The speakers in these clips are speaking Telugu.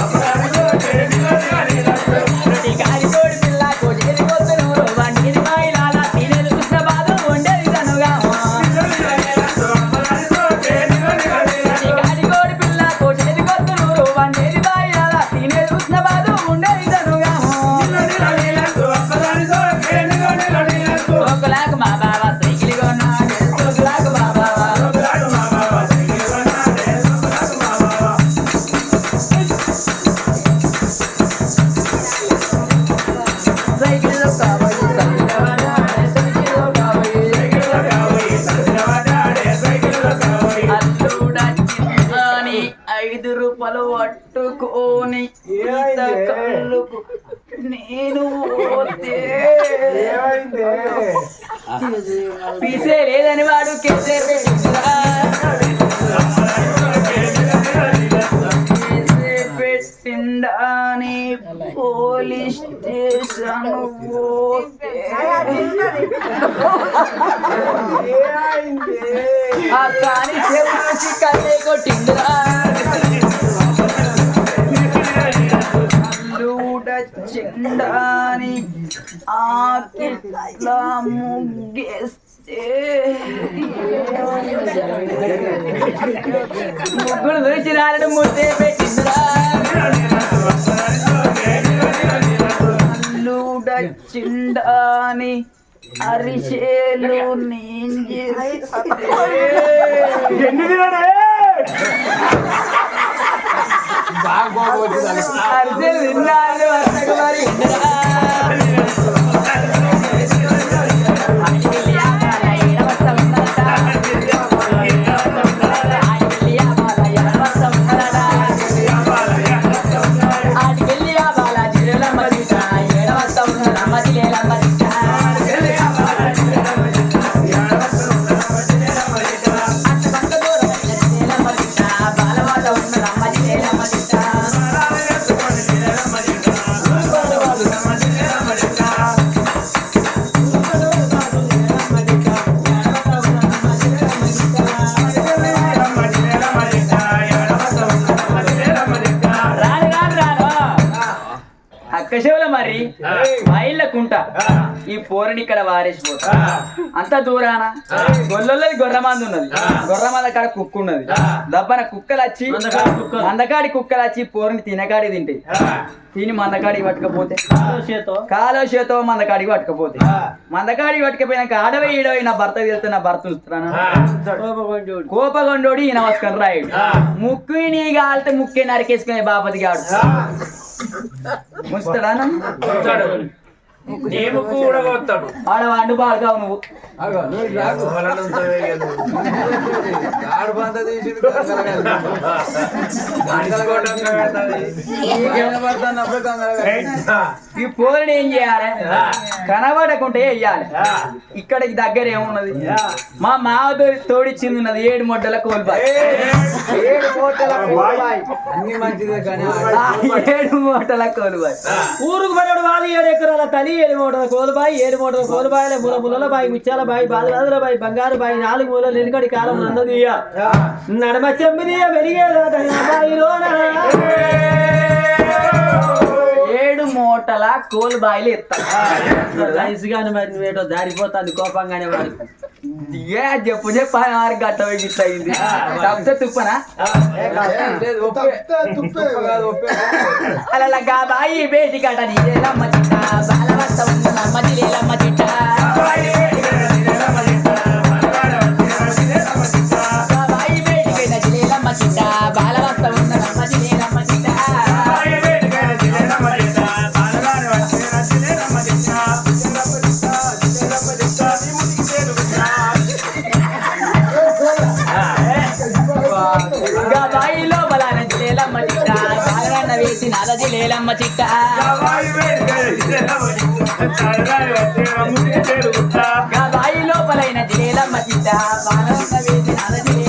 అప్పుడు అడుగు అంటే ఎందుకు అడగాలి పీసే లేదని వాడు కేసే పెట్టిందిరా. కేసే పెట్టిండాని పోలీస్ స్టేషన్ పోతే ఆ చెండాని ఆకిట్లా ముగ్గేస్తే. ముగ్గురు గురించి రాలడం ముద్దే పెట్టిందిరా అల్లుడ చిండాని అరిసేలు నేను చేస్తే అరిసెలు పోరని ఇక్కడ వారేసిపోతా అంత దూరాన? గొల్లది గొర్రమంది ఉన్నది గొర్రమంద కాడ కుక్క ఉన్నది దబ్బన కుక్కలు వచ్చి మందకాడి కుక్కలు వచ్చి పోరని తినకాడి తింటాయి. తిని మందకాడికి పట్టుకపోతే. కాలో చేతో? మందకాడికి పట్టుకపోతే. మందకాడికి పట్టుకపోయినాక ఆడవే ఈడవై నా భర్త వెళ్తే నా భర్త చూస్తున్నాను? కోపగొండోడి. ఈ నమస్కారం రాయుడు. ముక్కు నీ గాలితే ముక్కే నరికేసుకునే బాపతి గాడు. ముస్తాడా. నేను కూడా పోతాడు. ఆడ వాడు బాగావు నువ్వు. ఈ పోలని ఏం చేయాలి? కనబడకుంటే వెయ్యాలి ఇక్కడికి దగ్గర ఏమున్నది మా మావతో తోడిచ్చింది ఉన్నది ఏడు మొడ్డల కోల్బాయ్. ఏడు కోట్ల కోల్బాయ్. ఏడు మూటల కోల్బాయ్. ఊరుకు పడ్డాడు వాళ్ళు ఏడు ఎకరాల తల్లి. ఏడు మూటల కోలుబాయి ఏడు మూటల కోలుబాయిల మూల ములల బాయి ముత్యాల బాయి బాలరాజుల బాయి బంగారు బాయి నాలుగు మూలలు వెనుకడి కాలం అన్నది నడమ చెమ్మిది వెలిగేదాట బాయిలోన? ఏడు మూటల కోల్బాయిలు ఎత్తారు రైస్గాని మరి నువ్వేటో దారిపోతుంది కోపంగానే వాడు. ఏ చెప్పు చెప్పు ఆరు గట్ట గిట్ట అయింది తప్పితే తుప్పనా లేదు, ఒప్పే. ఒప్పే కాదు, ఒప్పే. అలా బాయి బేటి కట నీలమ్మ చిట్ట నమ్మ జిలేలమ్మ చిట్ట జిలేలమ్మ చిట్ట. బాయి లోపలైన జిలేలమ్మ చిట్ట. వేసి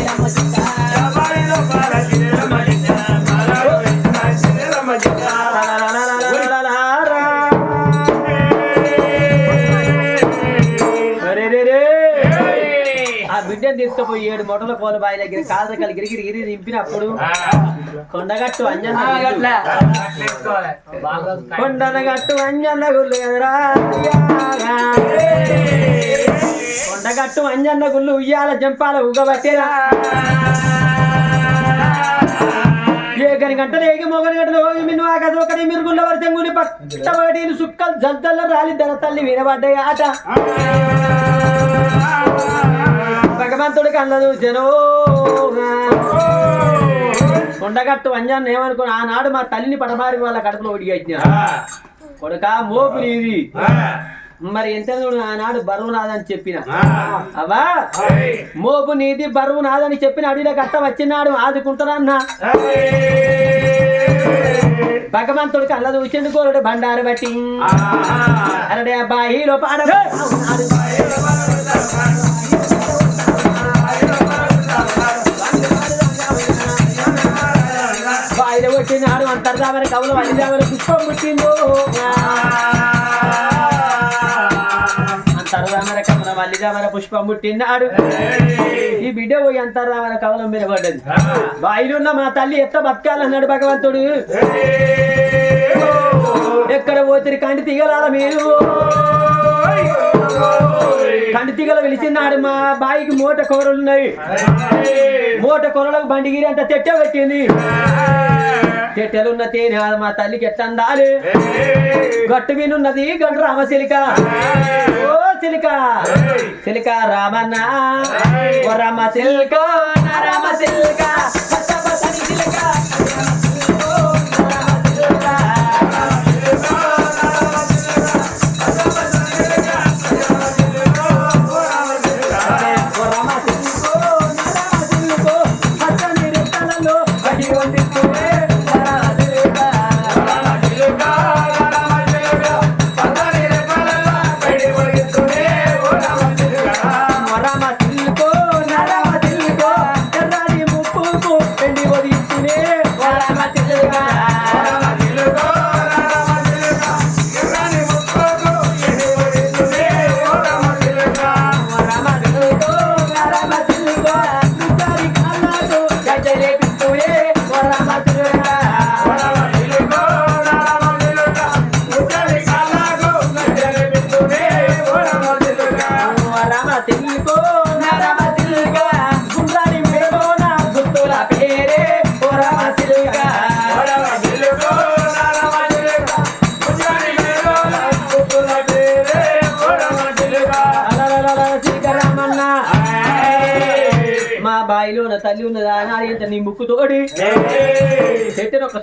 ఏడు మొట్టల కోల బాయి దగ్గర. కాళ్ళ కలిగి గిరి గిరి దింపినప్పుడు కొండగట్టు. అట్లా కొండనగట్టు ఎదురా. కొండగట్టు అంజన్న గుళ్ళు ఉయ్యాల జంపాల ఉగబట్టేరా గంటలు మొగని గంటలు ఒకటి పట్టబడి సుక్కలు జద్దల్లో రాలి ధర తల్లి వినబడ్డాయి ఆట. భగవంతుడి కళ్ళదు జనో కొండగట్టు అంజాన్ని ఏమనుకుని ఆనాడు మా తల్లిని పడబారి వాళ్ళ కడుపులో ఒడిగట్టిన కొడుక మోపు నీది. మరి ఎంత ఆనాడు బరువు నాదని చెప్పిన. అవా మోపు నీది బరువు నాదని చెప్పిన అడిగిన కట్ట వచ్చినాడు ఆదుకుంటానన్న భగవంతుడికి అల్ల చూసిండు కోరుడు బండారు బట్టి. అరడే బాయిలో పాడ కవులు అల్లిదామని పుష్పం పుట్టిందో. అంతర్దామర కమల మల్లిదామర పుష్పం పుట్టినాడు. ఈ బిడ్డ పోయి అంతర్దామర కవలం మీద పడ్డది. బాయిలో ఉన్న మా తల్లి ఎట్లా బతకాలన్నాడు భగవంతుడు. ఎక్కడ పోతిరి కంటి తీగలాల మీరు? కంటి తీగల పిలిచినాడు మా బాయికి మూట కూరలు ఉన్నాయి మూట కూరలకు బండిగిరి అంత తెట్ట పెట్టింది. తెట్టెలున్న తేనె మా తల్లికి ఎట్లా అందాలి గట్టు మీనున్నది గండు రామ సిలిక. ఓ సిలిక. సిలిక రామన్న. ఓ రామ సిల్క రామ సిలిక.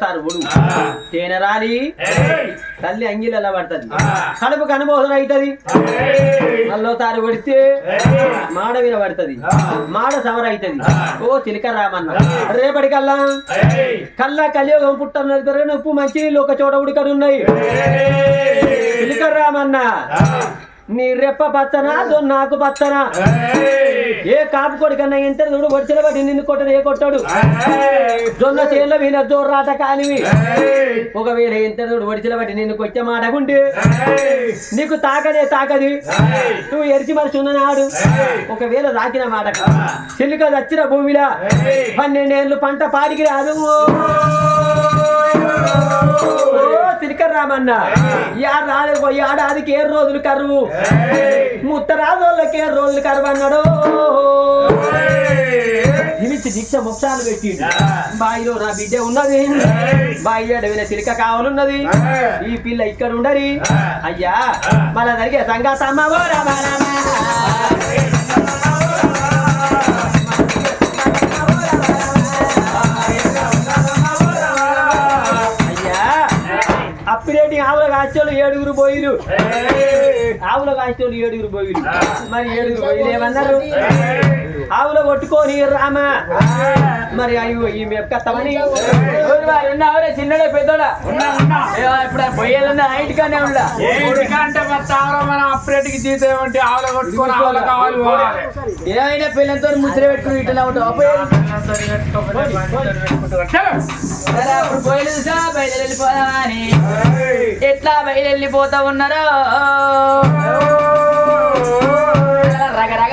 చెట్టును ఒకసారి ఒడు తేనె రాలి. తల్లి అంగిలు ఎలా పడుతుంది కడుపు కనుబోధన అవుతుంది మళ్ళీ తారు పడితే మాడ మీద పడుతుంది. మాడ సమర అవుతుంది ఓ చిలక రామన్న. రేపటి కల్లా కల్లా కలియోగం పుట్టన్నది పెరిగిన ఉప్పు మంచి ఒక చోట ఉడకనున్నాయి. చిలక రామన్న. నీ రెప్ప పచ్చనా? నాకు పచ్చనా? ఏ కాపు కొడుకన్నా ఎంత చూడు వచ్చిన బట్టి నిన్ను కొట్టడు ఏ కొట్టాడు? జొన్న చేనులో విన జోర్రాట కానివి ఒకవేళ ఎంత చూడు ఒడిచిన బట్టి నిన్ను కొట్టే మాటకుంటే నీకు తాకదే. తాకది నువ్వు ఎరిచి మనిషి ఉన్ననాడు ఒకవేళ రాకిన మాట చిల్లిక వచ్చిన భూమిలా పన్నెండేళ్ళు పంట పాడికి రాదు. ఓ తిరిక రామన్న. యాడ రాలేదు ఏడాదికి ఏ రోజులు కరువు. ముత్తరాజోళ్ళకి ఏ రోజులు కరువు అన్నాడు. నిమిచ్చి దీక్ష మొక్షాలు పెట్టి బాయిలో నా బిడ్డ ఉన్నది. బాయి అడవిన చిలిక కావాలన్నది. ఈ పిల్ల ఇక్కడ ఉండరి. అయ్యా మళ్ళా జరిగే సంగతి అప్పిరెడ్డి ఆవుల కాచోళ్ళు ఏడుగురు పోయిరు ఆవుల కాచోళ్ళు ఏడుగురు పోయిరు మరి ఏడుగురు పోయిరు ఏమన్నారు? ఆవుల కొట్టుకొని రామ. మరి అయ్యో ఈ మెక్కత్తమని ఉన్నావురే చిన్నడే పెద్దోడా? ఇప్పుడు పొయ్యేళ్ళన్నా ఇంటికానే ఉండా? అంటే మనం జీతం ఏమంటే ఆవుల కొట్టుకొని ఆవుల కావాలి. ఏమైనా పిల్లలతో ముద్ర పెట్టుకుని ఇట్లా ఉంటావు అప్పుడు ఎట్లా బయలు వెళ్ళిపోతా ఉన్నారో రగ రగ రగ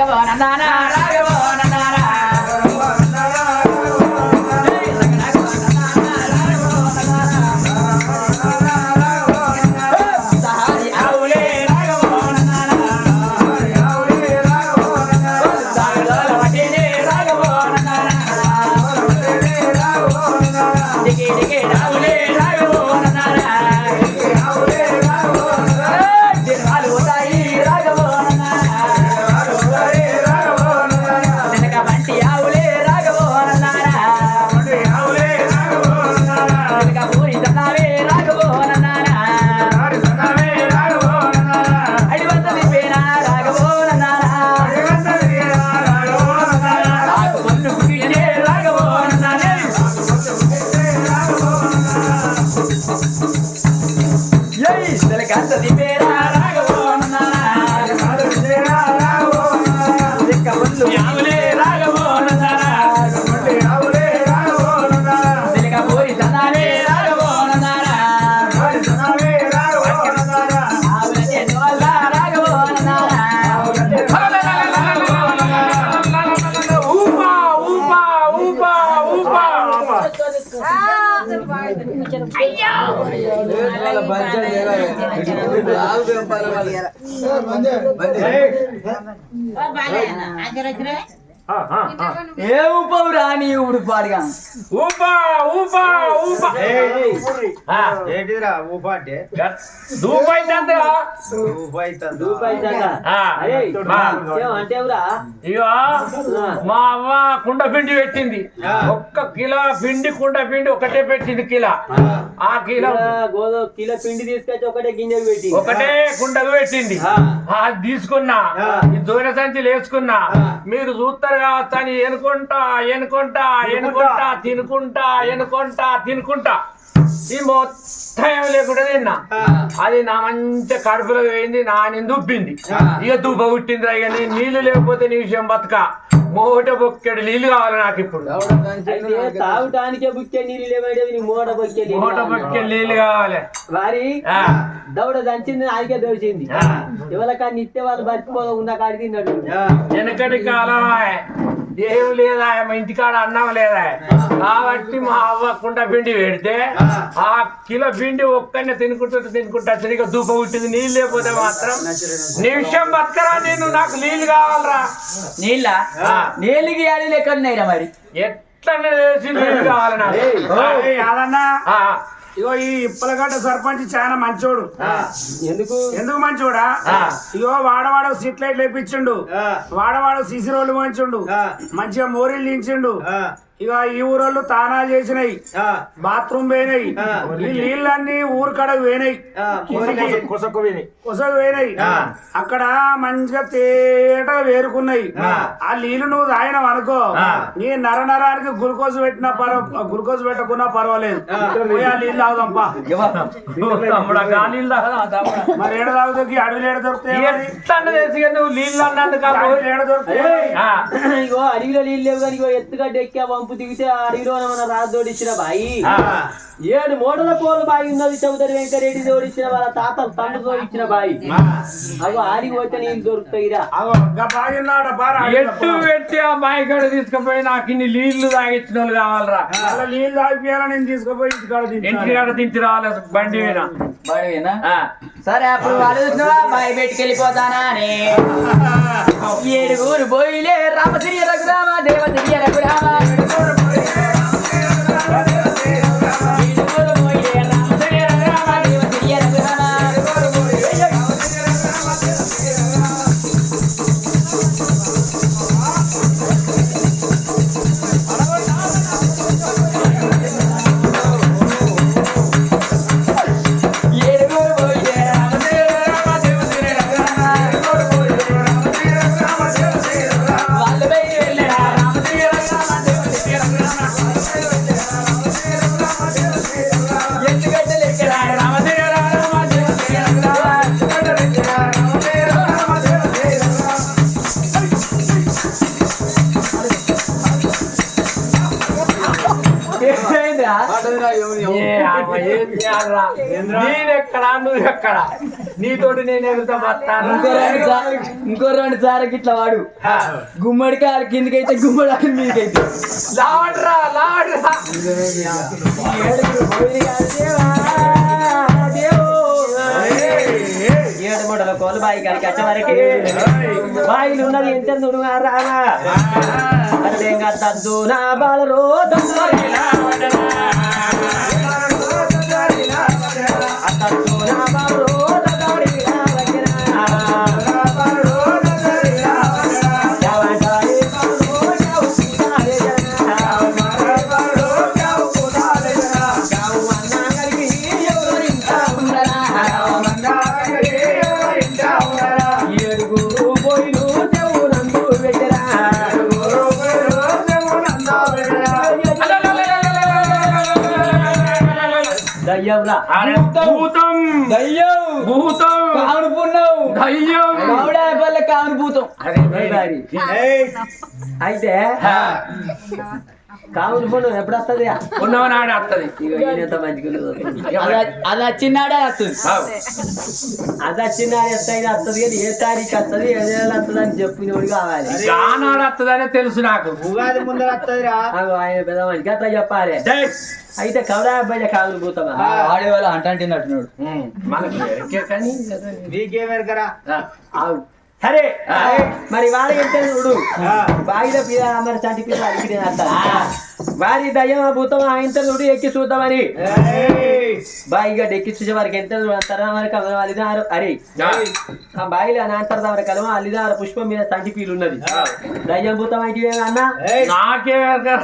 ఏ ఊపవు రాని ఊడు పాడుగా ఊపా ఊపా ఊపా. ఆ, ఏంటిదిరా ఊప అంటే? రూపాయి దాకా. ఆ, అరే, మా. ఏం అంటే ఎవరా? ఇగో మా అవ్వ కుండ పిండి పెట్టింది. ఒక్క కిలో పిండి కుండ పిండి ఒకటే పెట్టింది కిలో. ఆ కిలో కిలో పిండి తీసుకొచ్చి ఒకటే గింజలు పెట్టి. ఒకటే కుండకు పెట్టింది. అది తీసుకున్నా ఈ దూర సంచులు వేసుకున్నా మీరు చూస్తారు కావచ్చు అని ఎనుకుంటా ఎనుకుంటా ఎనుకుంటా. తినుకుంటా ఎనుకుంటా తినుకుంటా. ఈ మొత్తం లేకుండా తిన్నా. అది నా మంచి కడుపులో పోయింది నా నేను దుబ్బింది ఇక దుబ్బ పుట్టిందిరా ఇక నీ నీళ్ళు లేకపోతే నీ విషయం బతక. మూట బొక్కెడు నీళ్ళు కావాలి నాకు ఇప్పుడు తాగటానికే బుక్కే నీళ్ళు లేవేవి నీ మూట బొక్కే నీళ్ళు మూట. బొక్కెడు నీళ్ళు కావాలి. వారి దౌడ దంచింది నాకే దోచింది ఆ. ఎవరికా నిత్య వాళ్ళు బతికిపోదా ఉన్న కాడి తిన్నాడు. వెనకటి కాలం ఏం లేదా? మా ఇంటికాడ అన్నం లేదా? కాబట్టి మా అవ్వ కుండ పిండి పెడితే ఆ. కిలో పిండి ఒక్కనే తినుకుంటూ తినుకుంటా సరిగ్గా దూప పుట్టింది. నీళ్ళు లేకపోతే మాత్రం నిమిషం బతకరా నేను నాకు నీళ్ళు కావాలరా. నీళ్ళ. నీళ్ళకి ఎక్కడ ఉన్నాయిరా మరి. ఎట్లా చేసి నీళ్ళు కావాలి ఇగో ఈ ఇప్పలగడ్డ సర్పంచ్ చాలా మంచోడు. ఎందుకు? ఎందుకు మంచోడా? ఆ. ఇగో వాడవాడ స్ట్రీట్ లైట్లు వేపించిండు. వాడవాడ సీసీ రోడ్లు మంచిండు మంచిగా మోరీలు దించిండు ఇక ఈ ఊరోళ్ళు తానాలు చేసినాయి. బాత్రూమ్ పోయినాయి. ఈ నీళ్ళన్నీ ఊరు కడకు పోయినాయి. కొసకు పోయినాయి. అక్కడ మంచిగా తేటగా వేరుకున్నాయి. ఆ. నీళ్ళు నువ్వు తాగినావు అనుకో నీ నర నరానికి గ్లూకోజ్ పెట్టినా పర్వ గ్లూకోజ్ పెట్టకున్నా పర్వాలేదు. ఆ. నీళ్ళు తాగుదాంపా? మరి ఏడ తాగుతాకి అడవిలో ఏడ దొరుకుతాయి నువ్వు నీళ్ళు అన్నందుకు అడవిలో ఏడ దొరుకుతాయి ఇగో అడవిలో నీళ్ళు లేవు కానీ ఇగో ఎత్తుగడ్డ వంపు దిగితే ఆ అడవిలో మన రాజు తోడిచ్చిన బాయి. ఆ. ఏడు మూటల పోలు బాయి ఉన్నది చౌదరి వెంకరెడ్డి తోడిచ్చిన వాళ్ళ తాతలు తండ్రి తోడిచ్చిన బాయి. అగో ఆడికి పోతే నీళ్ళు దొరుకుతాయిరా ఎట్టు పెట్టి ఆ బాయి కాడ తీసుకుపోయి నాకు ఇన్ని నీళ్ళు తాగించిన వాళ్ళు కావాలరా? అలా నీళ్ళు తాగిపోయాలని నేను తీసుకుపోయి ఇంటికాడ ఇంటి. కాడ దించి రావాలి బండి మీద. బాడవేనా ఆ. సరే అప్పుడు వాళ్ళు చూసినావా? బాయ్ పెట్టుకెళ్ళిపోతానా అని. ఏడుగురు బోయిలే రామశ్రీ రఘురామ దేవశ్రీ రఘురామ. నీతోటి నేను బతాను ఇంకో రెండు సార్లు ఇట్లా వాడు. గుమ్మడికి ఆడ కిందకైతే గుమ్మడి మీదకైతే. లావడ్రా లావడ్రా ఏడు మూటల కోలు బాయి కాడికి వచ్చే వరకు. బాయిలు ఉన్నది ఎంత తద్దు నా బాలరో నా బాలరో దయ్యంరా భూతం. దయ్యం. భూతం. కావును పున్నావు దయ్యం. కావుడా పల్లె కావును భూతం అరే మరి. ఏయ్, అయితే కావులు ఫోన్ ఎప్పుడు వస్తుంది ఉన్నవని ఆడే వస్తుంది ఎంత మంచిగా అది- వచ్చినాడే వస్తుంది అది వచ్చిన ఎత్తైనా వస్తుంది కానీ ఏ తారీఖు వస్తుంది ఏ నెల వస్తుంది అని చెప్పినోడు కావాలి గానాడు వస్తుందనే తెలుసు నాకు. ఉగాది ముందర వస్తుందిరా ఆగో ఆయన పెద్ద మనిషికి అట్లా చెప్పాలి. అయితే కవడా అబ్బాయి కావులు పోతామా ఆడే వాళ్ళు అంట అంటున్నాడు. మనకి కానీ నీకేమెరకరా ఆగు. సరే. మరి వాడు ఎంత చూడు. బాయిల పిల్ల చంటి అడిగి వారి దయ్యం భూతం ఆయన చూడు ఎక్కి చూద్దామని. బాయిగా ఎక్కి చూసే వారికి ఎంత అంటారా మరి కమ అలిదారు అరే. ఆ. బాయిలో అంటారు దాని కలమ అల్లిదారు పుష్పం మీద సంటి పీలు ఉన్నది. దయ్యం భూతం అయితే అన్నా? నాకే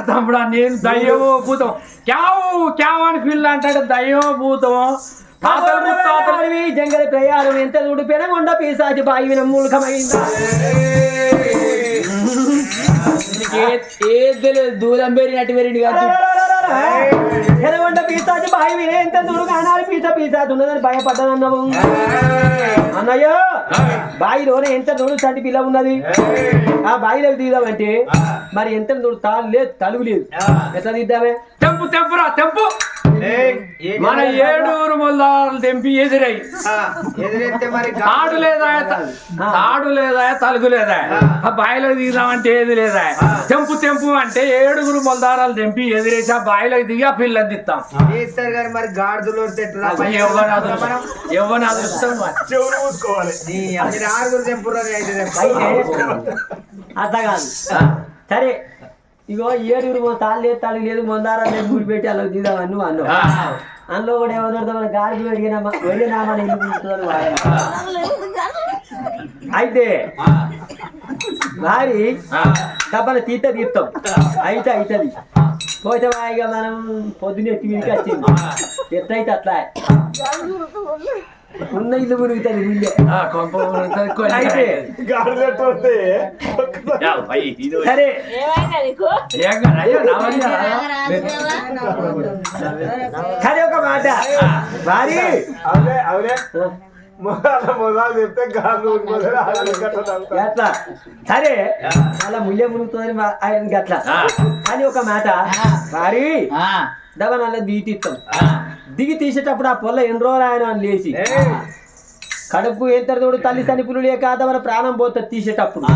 తమ్ముడా నేను దయ్యమో భూతం. క్యావు క్యావు అని పిల్ల అంటాడు దయ్యమో భూతమో. జంగలి ప్రయాణం ఎంత చూడు పెనగొండ పీసాచి బాయి మూలకమైందా ఏది తెలియదు దూరం పెరిగినట్టు పెరిగింది కాదు. పీసాచి బాయి విన ఎంత చూడు కానాలి పీస పీసాచి ఉన్నదని భయపడ్డానన్నావు అన్నయ్య బాయిలోనే ఎంత చూడు చంటి పిల్ల ఉన్నది? ఆ బాయిలోకి దిగుదామంటే మరి ఎంత చూడు తాళ్ళు లేదు తలుగు లేదు. ఎట్లా దిద్దామే తెంపు తెంపురా తెంపు. మన ఏడూరు మొల్లాలు తెంపి ఎదురై తాడు లేదా తాడు లేదా తలుగు లేదా ఆ బాయిలో దిగుదామంటే ఏది లేదా తెంపు తెంపు అంటే ఏడుగురు మొలదారాలు తెంపి ఎదిరేసి ఆ బాయిలోకి దిగి ఆ పిల్లని తిత్తాం చేస్తారు కానీ మరి గాడిదలు వస్తేట్రా ఎవరు అదృష్టం అట్లా కాదు సరే ఇగో ఏడుగురు మొ- తాళ్ళు లేదు తలుగు లేదు మొందారా లేదు గుడి పెట్టి అలా దిగుదామని నువ్వు అన్నావు. అందులో కూడా ఏమన్నా మన గాలికి పెరిగిన వెళ్ళినామని ఇల్లు కూర్చుందని వాడాను. అయితే మరి. డబ్బల తీత తీస్తాం అయితే అవుతుంది పోతే ఇక మనం పొద్దున్న ఎత్తి మీదకి వచ్చింది ఎట్లయితే అట్లా. ఉన్న ఇల్లు మురుగుతుంది వీళ్ళే అయితే సరే? కానీ ఒక మాట వారి అవునే అవునే మొదలు చెప్తే గాలు. ఎట్లా సరే అలా ముయ్య మునుగుతుందని ఆయన గట్లా. కానీ ఒక మాట వారి నల్ల దిగి తీస్తాం దిగి తీసేటప్పుడు ఆ పొల్ల ఎన్ని రోజులు ఆయన అని లేచి కడుపు ఎంత తోడు తల్లి తనిపులు లేక మన ప్రాణం పోతుంది తీసేటప్పుడు.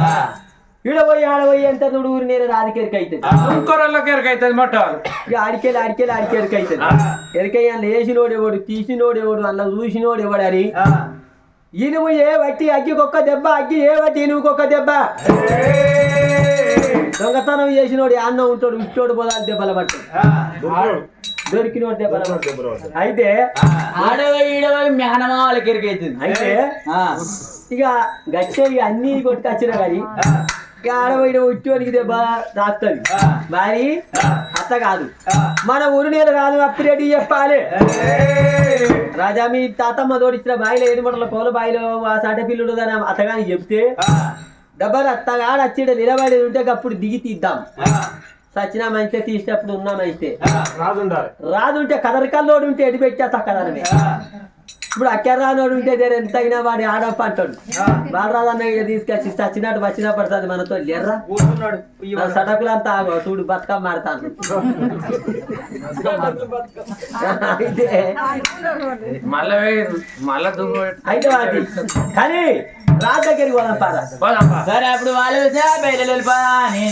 ఈడ పోయి ఆడ పోయి ఎంత తోడు ఊరి నేను రాజకీయకి అవుతుంది ఇంకొరళ్ళకి ఎరకైతుంది మొట్టాలు ఇక ఆడికెళ్ళి ఆడికెళ్ళి ఆడికి ఎరికైతుంది ఎరికయ్య లేచినోడు ఎవడు తీసినోడు ఎవడు అలా చూసినోడు ఎవడు అని. ఆ, ఈనుము ఏ వట్టి అగ్గికొక్క దెబ్బ అగ్గి ఏ వట్టి ఈనుకొక్క దెబ్బ? దొంగతనం చేసినోడు అన్నం ఉంటాడు ఇట్టోడు పొలాలు దెబ్బలు పట్టాడు ఆ, దొరికినోడు దెబ్బలు పట్టాడు. అయితే ఆడవై ఈడవై మేనమావలకి ఎరికైతుంది అయితే ఆ, ఇక గచ్చేది అన్ని కొట్టుకొచ్చిన కానీ ఇక ఆడబోయిన ఉట్టోనికి దెబ్బ రాస్తుంది మరి అత్త కాదు. మన ఊరు నేను రాదు అప్పిరెడ్డి చెప్పాలి? రాజా మీ తాతమ్మ తోడిచ్చిన బాయిలో ఏడు మటల కోల బాయిలో ఆ సాట పిల్లుడు అని అత్తగాని చెప్తే దెబ్బలు అత్తగాడు వచ్చిండే నిలబడి ఉంటే అప్పుడు దిగి తీద్దాం. సచిన మంచితే తీసినప్పుడు ఉన్నా మంచితే. రాదుంటే కదరికల్లోడు ఉంటే ఎటు పెట్టేస్తా కదరమే ఇప్పుడు అక్కర్రానోడు ఉంటే నేను ఎంత అయినా వాడి ఆడప్ప అంటాడు. బాలరాజన్న ఇక తీసుకొచ్చి చచ్చినట్టు వచ్చినా పడుతుంది మనతో ఎర్రా సటకులంతా ఆగో చూడు బతుకమ్మ మాడతాను అయితే మళ్ళా అయితే వాటి. కానీ! రాజు దగ్గరికి పోదాం పోదాంపా. సరే అప్పుడు వాళ్ళు వెళ్ళిపోని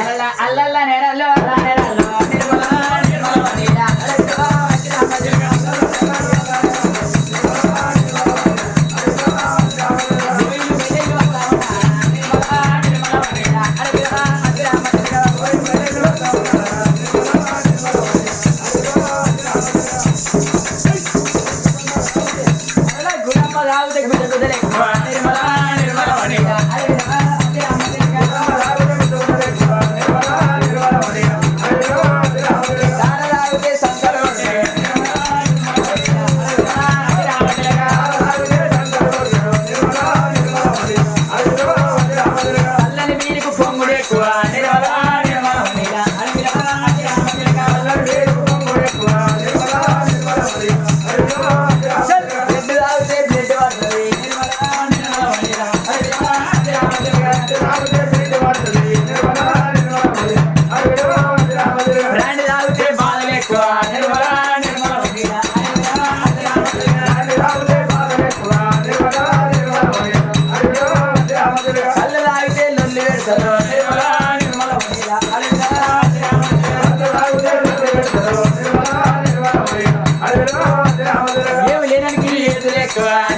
అల్లల్లా అల్లల్లా నేరల్లో అల్లా నేరల్లో నిర్మల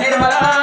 నిర్మలా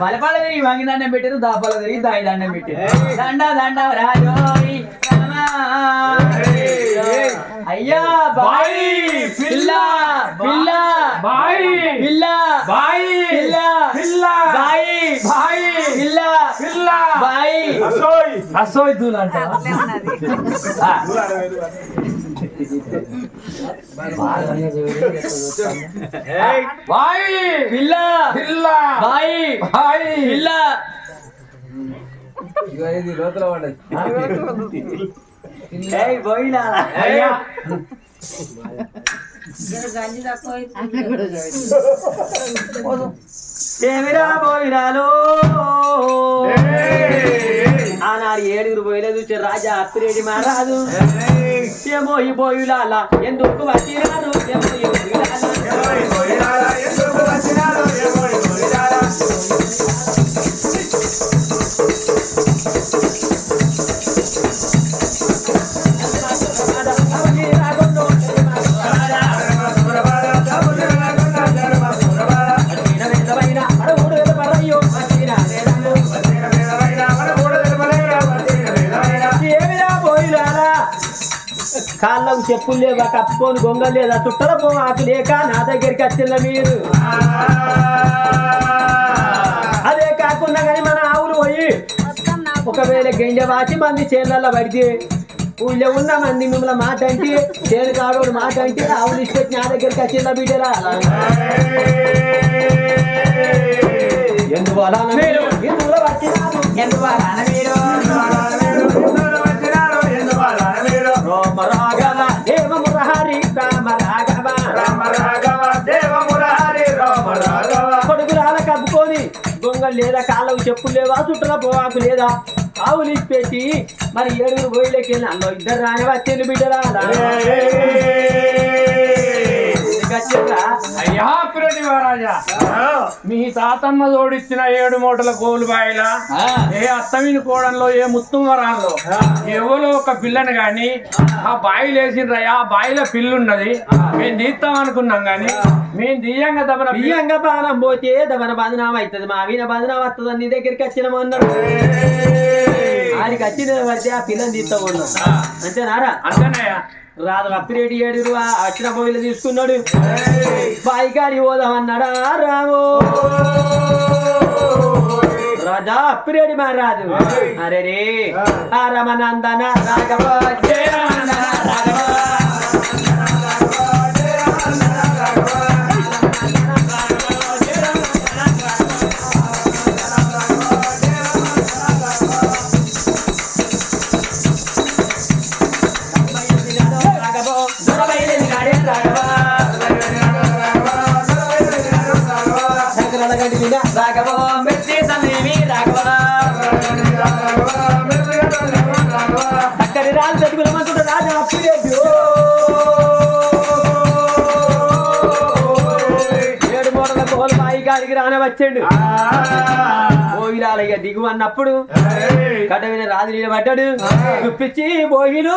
బలపడ తిరిగి వంగి దండం పెట్టారు దాపల తిరిగి దాయి దండం పెట్టారు దండ దండ రాజోరి రామా. అయ్యా బాయ్ పిల్ల పిల్ల బాయ్ పిల్ల బాయ్ పిల్ల పిల్ల బాయ్ బాయ్ పిల్ల పిల్ల బాయ్ అసోయ్ దూలంట బాయ్ పిల్ల పిల్ల బాయ్ బాయ్ పిల్ల ఏయ్ పోయినా అయ్యా ఏమిరా పోయినాలో ఆనాడు ఏడుగురు పోయిలేదు రాజా అత్తిరెడ్డి మహారాజు. ఏమో ఈ పోయిలాల? ఎందుకు వచ్చినారు చెప్పులు లేవా కప్పుకొని గొంగ లేదా చుట్టల పో ఆకు లేక నా దగ్గరికి వచ్చింద మీరు. అదే కాకుండా కానీ మన ఆవులు పోయి ఒకవేళ గెంజ వాచి మంది చేళ్ళల్లో పడితే ఊళ్ళో ఉన్న మంది మిమ్మల్ని మాట అంటే చేను కాడోడు మాట అంటే ఆవులు ఇష్టం నా దగ్గరికి వచ్చిందా బిడ్డరా ఎందువల్ల మీరు? ఎందువలన మీరు? ఉద్యోగం లేదా కాళ్ళకు చెప్పులు లేవా చుట్టల పోవాకు లేదా ఆవులు ఇప్పేసి మరి ఏడుగురు గోయిలకి వెళ్ళి అందులో ఇద్దరు రాని వచ్చేది బిడ్డరా అయ్యా పిరటి మహారాజా. మీ తాతమ్మ జోడిచ్చిన ఏడు మూటల కోలు బాయిల. ఏ అత్తమిని కోడంలో ఏ ముత్తుమరాల్లో ఎవరో ఒక పిల్లని గాని ఆ బాయిలు వేసిండ్రయ్యా ఆ బాయిలో పిల్లున్నది మేము తీస్తాం అనుకున్నాం గాని మేము తీయంగా తప్పన బియ్యంగా బాణం పోతే దమన బదనాం అవుతుంది మా వీణ బదనాం వస్తుంది నీ దగ్గరికి వచ్చిన అన్నాడు ఆడికి వచ్చిన పడితే ఆ పిల్లని తీస్తా ఉన్నాం అంతేనారా? అంతేనయ్యా. రాదు అప్పిరెడ్డి ఏడు వచ్చిన పోయిలు తీసుకున్నాడు. బాయికాడి పోదామన్నాడా రాము. రాజా అప్పిరెడ్డి మహారాజు. అరే రే ఆ రమనందన రాఘవ. జయ రమనందన రాఘవ. రాన వచ్చాడు బోయిలాలయ్య దిగు అన్నప్పుడు కటవిన రాజు నిలబడ్డాడు. చూపించి బాయిలో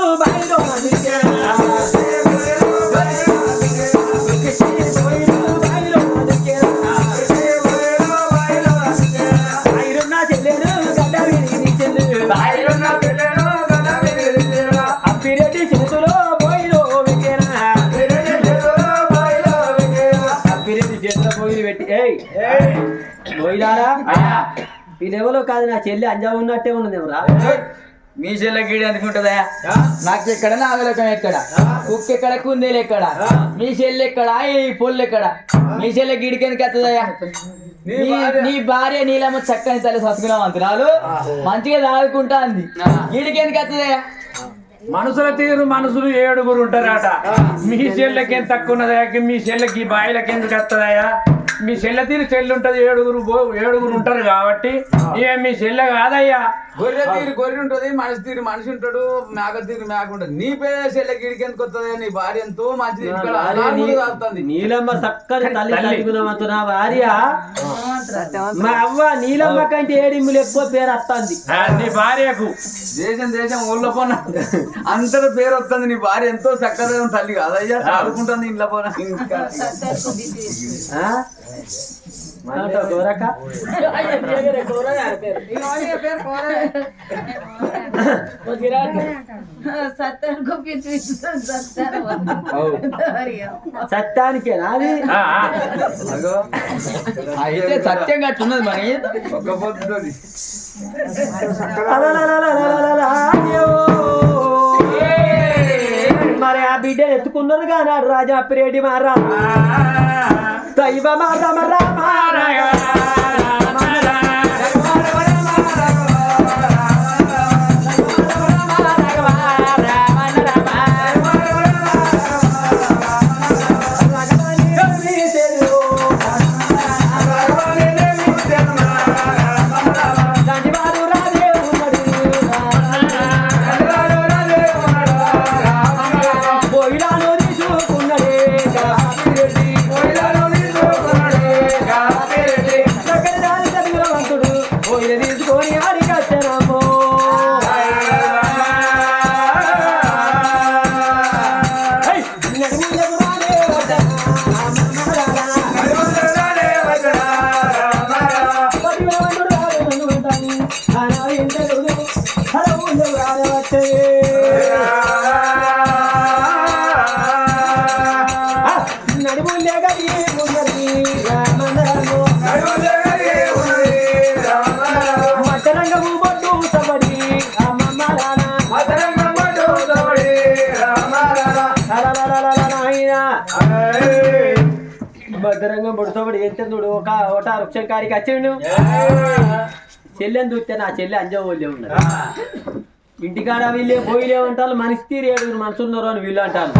ఈ లెవెల్లో కాదు నా చెల్లి అంజా ఉన్నట్టే ఉన్నది ఎవరా మీ చెల్లె గీడి అనుకుంటుందా నాకు ఎక్కడ నాగలోకం ఎక్కడ? కుక్క ఎక్కడ? కుందేలు ఎక్కడ? మీ చెల్లె ఎక్కడ? ఈ పొల్లు ఎక్కడ? మీ చెల్లె గీడికి ఎందుకు ఎత్తదయ్యా? నీ- భార్య. నీలమ్మ చక్కని తల్లి సత్కున్న మంత్రాలు మంచిగా తాగుకుంటా అంది. గీడికి ఎందుకు ఎత్తదయ్యా? మనుషుల తీరు మనుషులు ఏడుగురు ఉంటారట. మీ చెల్లెకి తక్కువ ఉన్నదయ్యా మీ చెల్లెకి బాయిలకి ఎందుకు వస్తుందయ్యా? మీ చెల్లె తీరు చెల్లి ఉంటది ఏడుగురు ఏడుగురు ఉంటారు కాబట్టి ఇక మీ చెల్లె కాదయ్యా. గొర్రె తీరు గొర్రె ఉంటది మనిషి తీరు మనిషి ఉంటాడు మేక తీరు మేక ఉంటది. నీ పేరు చెల్లె గిడికి ఎందుకు వస్తుంది నీ భార్య ఎంతో మంచిది. నీలమ్మ చక్కని తల్లి భార్య మా అవ్వ నీలమ్మ కంటే ఏడిమ్ములు ఎక్కువ పేరు వస్తుంది ఆ, నీ భార్యకు. దేశం దేశం ఊళ్ళో పోన? అంతటి పేరు వస్తుంది నీ భార్య ఎంతో చక్కగా తల్లి. కాదయ్యా చదువుకుంటుంది ఇంట్లో పోన? ఇంకా గోరక సత్యానికే నాది అయితే సత్యం కట్టున్నది మరి. ఒక పొద్దు మరి ఆ బిడ్డ ఎత్తుకున్నారు కానీ రాజా పిరేడి మారా దైవమా రమ రామ చూడు ఒక ఒకట వృక్షం కాడికి వచ్చిండు చెల్లెని చూస్తే నా చెల్లె అంజవోళ్ళే ఉన్నది ఇంటికాడ వీళ్ళే పోయిలే అంటారు మనిషి తీరు ఏడుగురు మనుషులు ఉన్నారు అని వీళ్ళు అంటారు.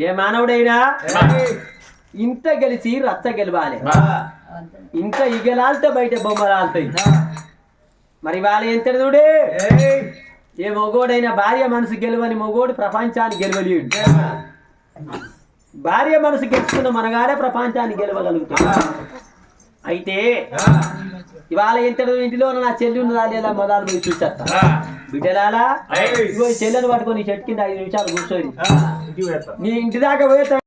ఏ మానవుడైనా? ఇంత గెలిచి రచ్చ గెలవాలి. ఇంత ఇగలాలితే బయట బొమ్మలు ఆలుతాయి మరి వాళ్ళ ఎంత చూడే? ఏ! మొగోడైనా భార్య మనసు గెలవని మొగోడు ప్రపంచాన్ని గెలవలేడు. భార్య మనసు గెలుచుకున్న మనగాడే ప్రపంచాన్ని గెలవగలుగుతాడు. అయితే ఇవాళ ఎంత ఇంటిలో నా చెల్లి ఉన్నదా లేదా మొదలు పోయి చూసేస్తా. బిడ్డలాలా చెల్లెని పట్టుకొని చెట్టు కింద ఐదు నిమిషాలు కూర్చొని నీ ఇంటి దాకా పోయేట